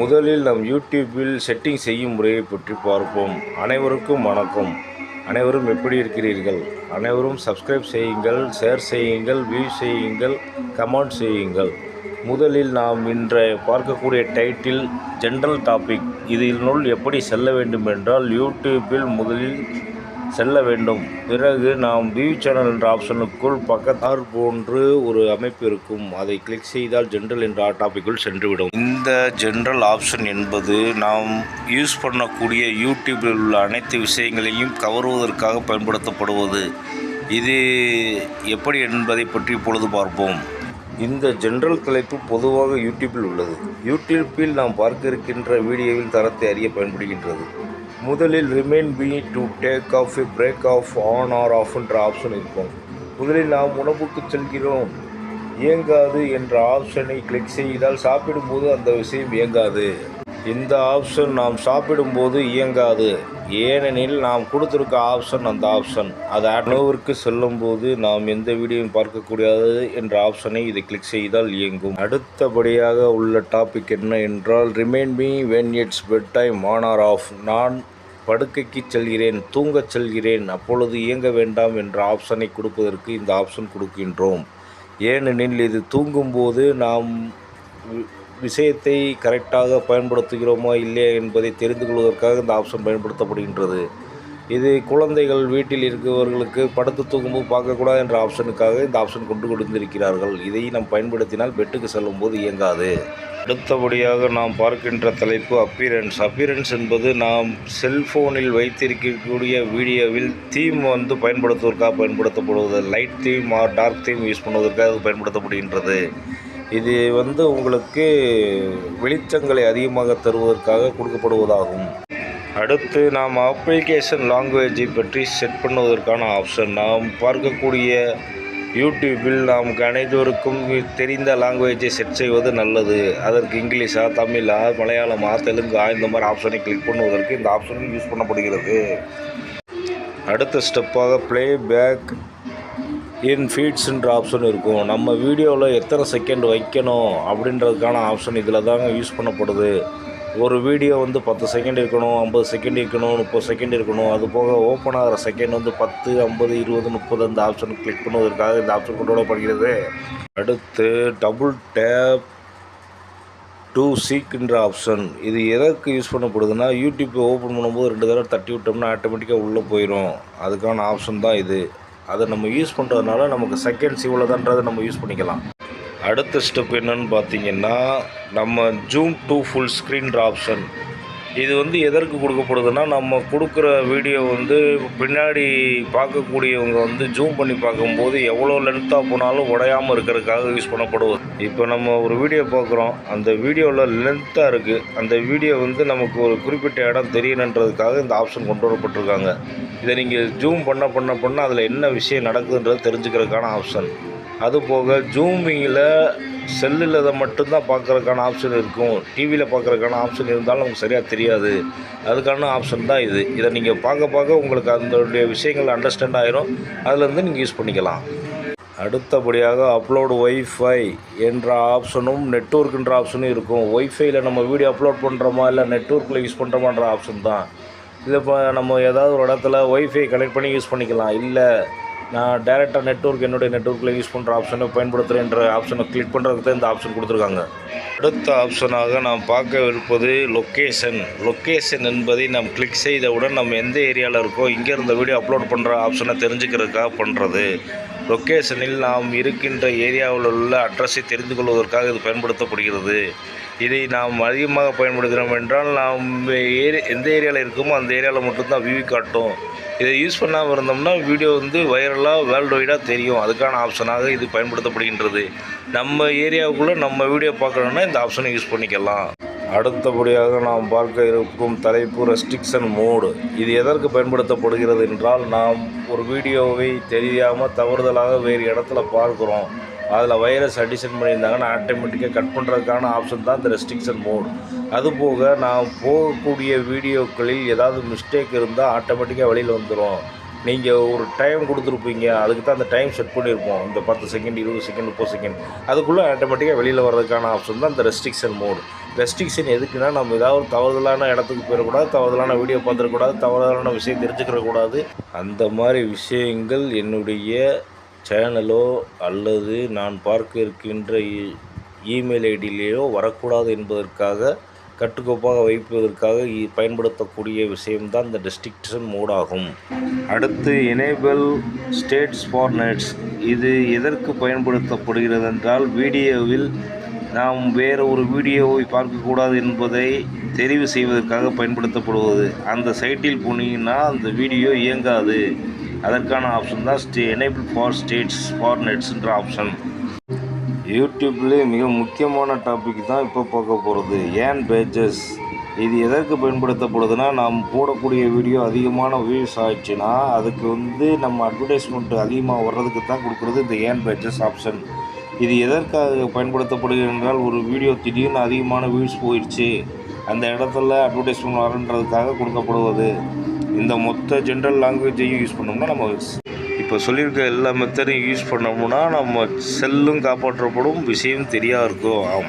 முதலில் நம் யூடியூப்பில் செட்டிங் செய்யும் முறையை பற்றி பார்ப்போம். அனைவருக்கும் வணக்கம். அனைவரும் எப்படி இருக்கிறீர்கள்? அனைவரும் சப்ஸ்கிரைப் செய்யுங்கள் ஷேர் செய்யுங்கள் வியூ செய்யுங்கள் கமெண்ட் செய்யுங்கள். முதலில் நாம் இன்று பார்க்கக்கூடிய டைட்டில் ஜென்ரல் டாபிக் இதனுள் எப்படி செல்ல வேண்டும் என்றால் யூடியூப்பில் முதலில் செல்ல வேண்டும். பிறகு நாம் வியூ சேனல் என்ற ஆப்ஷனுக்குள் பக்கத்தார் போன்று ஒரு அமைப்பு இருக்கும். அதை கிளிக் செய்தால் ஜென்ரல் என்ற டாப்பிக்குள் சென்றுவிடும். இந்த ஜென்ரல் ஆப்ஷன் என்பது நாம் யூஸ் பண்ணக்கூடிய யூடியூப்பில் உள்ள அனைத்து விஷயங்களையும் கவருவதற்காக பயன்படுத்தப்படுவது. இது எப்படி என்பதை பற்றி இப்பொழுது பார்ப்போம். இந்த ஜென்ரல் தலைப்பு பொதுவாக யூடியூப்பில் உள்ளது. யூடியூப்பில் நாம் பார்க்க இருக்கின்ற வீடியோவில் தரத்தை அறிய பயன்படுகின்றது. முதலில் remind be to take of a break of on or off என்ற ஆப்ஷன் இருக்கும் முதலில் நாம் உணவுக்கு செல்கிறோம். இயங்காது என்ற ஆப்ஷனை கிளிக் செய்தால் சாப்பிடும்போது அந்த விஷயம் இயங்காது. இந்த ஆப்ஷன் நாம் சாப்பிடும்போது இயங்காது. ஏனெனில் நாம் கொடுத்துருக்க ஆப்ஷன் அந்த ஆப்ஷன் அது உணவிற்கு செல்லும்போது நாம் எந்த வீடியோவும் பார்க்கக்கூடாது என்ற ஆப்ஷனை இதை கிளிக் செய்தால் இயங்கும். அடுத்தபடியாக உள்ள டாபிக் என்ன என்றால் remind me when it's bed time on or off நான் படுக்கைக்கு செல்கிறேன் தூங்கச் செல்கிறேன் அப்பொழுது இயங்க வேண்டாம் என்ற ஆப்ஷனை கொடுப்பதற்கு இந்த ஆப்ஷன் கொடுக்கின்றோம். ஏனெனில் இது தூங்கும்போது நாம் விஷயத்தை கரெக்டாக பயன்படுத்துகிறோமா இல்லையா என்பதை தெரிந்து கொள்வதற்காக இந்த ஆப்ஷன் பயன்படுத்தப்படுகின்றது. இது குழந்தைகள் வீட்டில் இருக்கிறவர்களுக்கு படுத்து தூங்கும்போது பார்க்கக்கூடாது என்ற ஆப்ஷனுக்காக இந்த ஆப்ஷன் கொண்டு கொடுத்திருக்கிறார்கள். இதை நாம் பயன்படுத்தினால் பெட்டுக்கு செல்லும்போது இயங்காது. அடுத்தபடியாக நாம் பார்க்கின்ற தலைப்பு அப்பியரன்ஸ் அப்பியரன்ஸ் என்பது நாம் செல்ஃபோனில் வைத்திருக்கக்கூடிய வீடியோவில் தீம் வந்து பயன்படுத்துவதற்காக பயன்படுத்தப்படுவது. Light theme or dark theme use பண்ணுவதற்காக பயன்படுத்தப்படுகின்றது. இது வந்து உங்களுக்கு வெளிச்சங்களை அதிகமாக தருவதற்காக கொடுக்கப்படுவதாகும். அடுத்து நாம் அப்ளிகேஷன் லாங்குவேஜை பற்றி செட் பண்ணுவதற்கான ஆப்ஷன் நாம் பார்க்கக்கூடிய யூடியூப்பில் நமக்கு அனைவருக்கும் தெரிந்த லாங்குவேஜை செட் செய்வது நல்லது. அதற்கு இங்கிலீஷா தமிழா மலையாளமா தெலுங்கா இந்த மாதிரி ஆப்ஷனை கிளிக் பண்ணுவதற்கு இந்த ஆப்ஷனும் யூஸ் பண்ணப்படுகிறது. அடுத்த ஸ்டெப்பாக ப்ளே பேக் இன் ஃபீட்ஸுன்ற ஆப்ஷன் இருக்கும். நம்ம வீடியோவில் எத்தனை செகண்ட் வைக்கணும் அப்படின்றதுக்கான ஆப்ஷன் இதில் தாங்க யூஸ் பண்ணப்படுது. ஒரு வீடியோ வந்து பத்து செகண்ட் இருக்கணும் ஐம்பது செகண்ட் இருக்கணும் முப்பது செகண்ட் இருக்கணும். அது போக ஓப்பன் ஆகிற செகண்ட் வந்து பத்து ஐம்பது இருபது முப்பது அந்த ஆப்ஷன் கிளிக் பண்ணுவதற்காக இந்த ஆப்ஷன் கொண்டு வரப்படுகிறது அடுத்து டபுள் டேப் டூ சீக்ன்ற ஆப்ஷன் இது எதற்கு யூஸ் பண்ணப்படுதுன்னா யூடியூப்பை ஓப்பன் பண்ணும்போது ரெண்டு தடவை தட்டி விட்டோம்னா ஆட்டோமேட்டிக்காக உள்ளே போயிடும் அதுக்கான ஆப்ஷன் தான் இது. அதை நம்ம யூஸ் பண்ணுறதுனால நமக்கு செகண்ட்ஸ் இவ்வளோதான்றதை நம்ம யூஸ் பண்ணிக்கலாம். அடுத்த ஸ்டெப் என்னன்னு பார்த்தீங்கன்னா நம்ம ஜூம் டூ ஃபுல் ஸ்க்ரீன்ற ஆப்ஷன் இது வந்து எதற்கு கொடுக்கப்படுதுன்னா நம்ம கொடுக்குற வீடியோ வந்து பின்னாடி பார்க்கக்கூடியவங்க வந்து ஜூம் பண்ணி பார்க்கும்போது எவ்வளோ லென்த்தாக போனாலும் உடையாமல் இருக்கிறதுக்காக யூஸ் பண்ணப்படுவது. இப்போ நம்ம ஒரு வீடியோ பார்க்குறோம். அந்த வீடியோவில் லென்த்தாக இருக்குது அந்த வீடியோ வந்து நமக்கு ஒரு குறிப்பிட்ட இடம் தெரியணுன்றதுக்காக இந்த ஆப்ஷன் கொண்டு வரப்பட்டிருக்காங்க. இதை நீங்கள் ஜூம் பண்ண பண்ண பண்ண அதில் என்ன விஷயம் நடக்குதுன்றது தெரிஞ்சுக்கிறதுக்கான ஆப்ஷன் அதுபோக ஜூமிங்கில் செல்லில் இதை மட்டும்தான் பார்க்குறதுக்கான ஆப்ஷன் இருக்கும். டிவியில் பார்க்குறதுக்கான ஆப்ஷன் இருந்தாலும் நமக்கு சரியாக தெரியாது. அதுக்கான ஆப்ஷன் தான் இது. இதை நீங்கள் பார்க்க பார்க்க உங்களுக்கு அதனுடைய விஷயங்கள் அண்டர்ஸ்டாண்ட் ஆகிரும் அதுலேருந்து நீங்கள் யூஸ் பண்ணிக்கலாம். அடுத்தபடியாக அப்லோடு ஒய்ஃபை என்ற ஆப்ஷனும் நெட்ஒர்க்குன்ற ஆப்ஷனும் இருக்கும். ஒய்ஃபைல நம்ம வீடியோ அப்லோட் பண்ணுறோமா இல்லை நெட்ஒர்க்கில் யூஸ் பண்ணுறோமான்ற ஆப்ஷன் தான். இதை இப்போ நம்ம ஏதாவது ஒரு இடத்துல ஒய்ஃபை கனெக்ட் பண்ணி யூஸ் பண்ணிக்கலாம். இல்லை நான் டேரெக்டாக நெட்ஒர்க் என்னுடைய நெட்ஒர்க்கில் யூஸ் பண்ணுற ஆப்ஷனை பயன்படுத்துகிறேன்ற ஆப்ஷனை கிளிக் பண்ணுறதுக்கு தான் இந்த ஆப்ஷன் கொடுத்துருக்காங்க. அடுத்த ஆப்ஷனாக நாம் பார்க்க இருப்பது லொக்கேஷன் லொக்கேஷன் என்பதை நாம் கிளிக் செய்தவுடன் நம்ம எந்த ஏரியாவில் இருக்கோ இங்கே இருந்த வீடியோ அப்லோட் பண்ணுற ஆப்ஷனை தெரிஞ்சுக்கிறதுக்காக பண்ணுறது லொக்கேஷனில் நாம் இருக்கின்ற ஏரியாவில் உள்ள அட்ரஸை தெரிந்து கொள்வதற்காக இது பயன்படுத்தப்படுகிறது. இதை நாம் அதிகமாக பயன்படுத்தினோம் என்றால் நாம் ஏரி எந்த ஏரியாவில் இருக்கோமோ அந்த ஏரியாவில் மட்டும்தான் வியூ காட்டும். இதை யூஸ் பண்ணாமல் இருந்தோம்னா வீடியோ வந்து வைரலாக வேர்ல்டு வைடாக தெரியும். அதுக்கான ஆப்ஷனாக இது பயன்படுத்தப்படுகின்றது. நம்ம ஏரியாவுக்குள்ளே நம்ம வீடியோ பார்க்கணுன்னா இந்த ஆப்ஷனை யூஸ் பண்ணிக்கலாம். அடுத்தபடியாக நாம் பார்க்க இருக்கும் தலைப்பு ரெஸ்ட்ரிக்ஷன் மோடு. இது எதற்கு பயன்படுத்தப்படுகிறது என்றால் நாம் ஒரு வீடியோவை தெரியாமல் தவறுதலாக வேறு இடத்துல பார்க்குறோம். அதில் வைரஸ் அடிஷன் பண்ணியிருந்தாங்கன்னா ஆட்டோமேட்டிக்காக கட் பண்ணுறதுக்கான ஆப்ஷன் தான் இந்த ரெஸ்ட்ரிக்ஷன் மோட் அதுபோக நான் போகக்கூடிய வீடியோக்களில் ஏதாவது மிஸ்டேக் இருந்தால் ஆட்டோமேட்டிக்காக வெளியில் வந்துடும் நீங்கள் ஒரு டைம் கொடுத்துருப்பீங்க. அதுக்கு தான் அந்த டைம் செட் பண்ணியிருப்போம். இந்த பத்து செகண்ட் இருபது செகண்ட் முப்பது செகண்ட் அதுக்குள்ளே ஆட்டோமேட்டிக்காக வெளியில் வர்றதுக்கான ஆப்ஷன் தான் இந்த ரெஸ்ட்ரிக்ஷன் மோடு ரெஸ்ட்ரிக்ஷன் எதுக்குன்னா நம்ம ஏதாவது தவறுதலான இடத்துக்கு போயிடக்கூடாது தவறுதலான வீடியோ பார்த்துடக்கூடாது தவறுதலான விஷயம் தெரிஞ்சுக்கிறக்கூடாது. அந்த மாதிரி விஷயங்கள் என்னுடைய சேனலோ அல்லது நான் பார்க்க இருக்கின்ற இ- இமெயில் ஐடியிலேயோ வரக்கூடாது என்பதற்காக கட்டுக்கோப்பாக வைப்பதற்காக இ- பயன்படுத்தக்கூடிய விஷயம்தான் இந்த டிஸ்ட்ரிக்ஷன் மோடாகும். அடுத்து எனேபிள் ஸ்டேட்ஸ் ஃபார்னட்ஸ் இது எதற்கு பயன்படுத்தப்படுகிறது என்றால் வீடியோவில் நாம் வேறு ஒரு வீடியோவை பார்க்கக்கூடாது என்பதை தெரிவு செய்வதற்காக பயன்படுத்தப்படுவது. அந்த சைட்டில் போனீங்கன்னா அந்த வீடியோ இயங்காது. அதற்கான ஆப்ஷன் தான் stay enable for stats for நெட்ஸுன்ற option யூடியூப்லேயே மிக முக்கியமான டாபிக் தான் இப்போ பார்க்க போகிறது ஏன் பேஜஸ் இது எதற்கு பயன்படுத்தப்படுதுன்னா நாம் போடக்கூடிய வீடியோ அதிகமான வியூஸ் ஆயிடுச்சுன்னா அதுக்கு வந்து நம்ம அட்வர்டைஸ்மெண்ட் அதிகமாக வர்றதுக்கு தான் கொடுக்குறது இந்த ஏன் பேஜஸ் ஆப்ஷன் இது எதற்காக பயன்படுத்தப்படுகிறது என்றால் ஒரு வீடியோ திடீர்னு அதிகமான வியூஸ் போயிடுச்சு. அந்த இடத்துல அட்வர்டைஸ்மெண்ட் வரன்றதுக்காக கொடுக்கப்படுவது. இந்த மொத்த ஜென்ரல் லாங்குவேஜையும் யூஸ் பண்ணோம்னா நம்ம இப்போ சொல்லியிருக்க எல்லா மெத்தடையும் யூஸ் பண்ணோம்னா நம்ம செல்லும் காப்பாற்றப்படும் விஷயம் தெரியா இருக்கும் ஆம்.